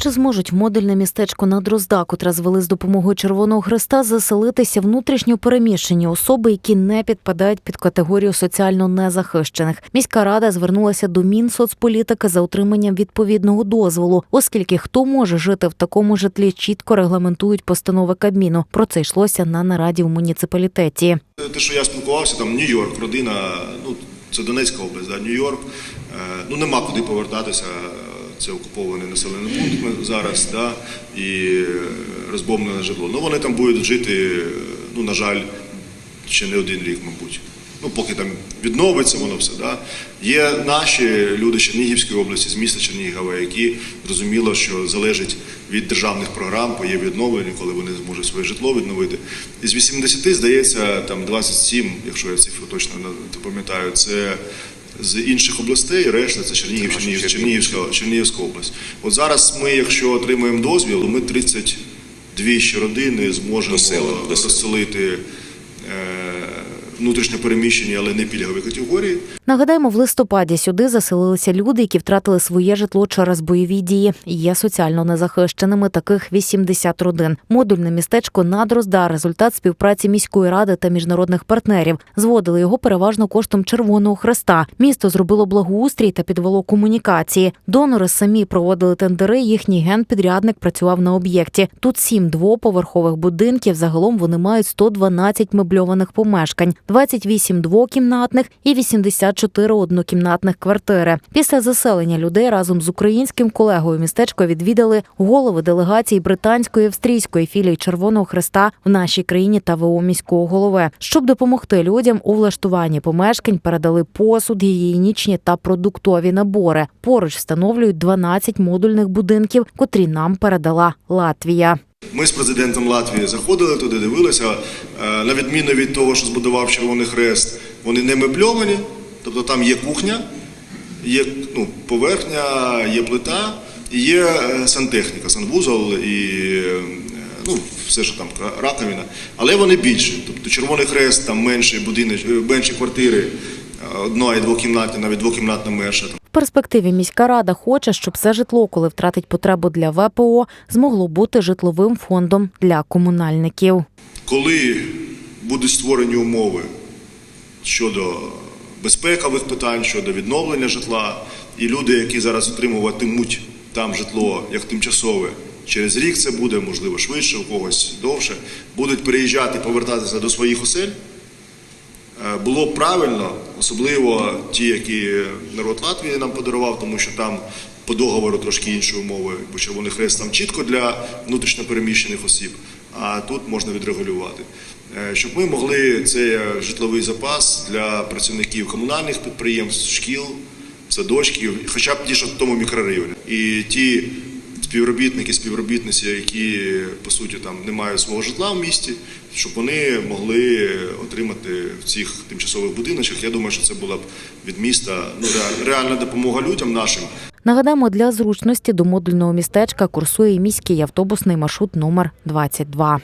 Чи зможуть в модульне містечко на Дрозда, котре звели з допомогою Червоного Хреста, заселитися внутрішньо переміщені особи, які не підпадають під категорію соціально незахищених? Міська рада звернулася до Мінсоцполітики за отриманням відповідного дозволу, оскільки хто може жити в такому житлі, чітко регламентують постанови Кабміну. Про це йшлося на нараді в муніципалітеті. Те, що я спілкувався, там Нью-Йорк, родина, ну це Донецька область, да, Нью-Йорк. Е, Ну нема куди повертатися. Це окупований населений пункт зараз, да, і е, розбомблене житло. Ну вони там будуть жити, е, ну на жаль, ще не один рік, мабуть. Ну, поки там відновиться воно все. Да. Є наші люди з Чернігівської області, з міста Чернігова, які зрозуміло, що залежить від державних програм, по є відновлення, коли вони зможуть своє житло відновити. Із 80, здається, там 27, якщо я цифру точно не пам'ятаю, це з інших областей, решта це Чернігів, Чернігів, Чернігівська, Чернігівська область. От зараз ми, якщо отримаємо дозвіл, ми 32 ще родини зможемо розселити е, внутрішньо переміщені, але не пільгові категорії. Нагадаємо, в листопаді сюди заселилися люди, які втратили своє житло через бойові дії. Є соціально незахищеними таких 80 родин. Модульне містечко Надрозда – результат співпраці міської ради та міжнародних партнерів. Зводили його переважно коштом Червоного Хреста. Місто зробило благоустрій та підвело комунікації. Донори самі проводили тендери. Їхній генпідрядник працював на об'єкті. Тут сім двоповерхових будинків. Загалом вони мають 112 мебльованих помешкань, 28 двокімнатних і 84 однокімнатних квартири. Після заселення людей разом з українським колегою містечко відвідали голови делегацій британської австрійської філії Червоного Хреста в нашій країні та ВО міського голови. Щоб допомогти людям у влаштуванні помешкань, передали посуд, гігієнічні та продуктові набори. Поруч встановлюють 12 модульних будинків, котрі нам передала Латвія. Ми з президентом Латвії заходили туди, дивилися. Е, На відміну від того, що збудував Червоний Хрест, вони не мебльовані, тобто там є кухня, є ну, поверхня, є плита, є е, сантехніка, санвузол і е, ну, все, що там, раковина. Але вони більші. Тобто Червоний Хрест, там менші будинок, менші квартири, одна і двокімнатна, навіть двокімнатна менша. В перспективі міська рада хоче, щоб все житло, коли втратить потребу для ВПО, змогло бути житловим фондом для комунальників. коли будуть створені умови щодо безпекових питань, щодо відновлення житла, і люди, які зараз отримуватимуть там житло як тимчасове, через рік це буде, можливо, швидше, у когось довше, будуть переїжджати, повертатися до своїх осель. Е, Було правильно, особливо ті, які народ Латвії нам подарував, тому що там по договору трошки інші умови, бо Червоний Хрест там чітко для внутрішньопереміщених осіб, а тут можна відрегулювати. Е, Щоб ми могли цей житловий запас для працівників комунальних підприємств, шкіл, садочків, хоча б ті, що в тому мікрорайоні. І ті співробітники, співробітниці, які по суті там не мають свого житла в місті, щоб вони могли отримати в цих тимчасових будиночках. Я думаю, що це була б від міста ну, реальна допомога людям нашим. Нагадаємо, для зручності до модульного містечка курсує міський автобусний маршрут номер 22.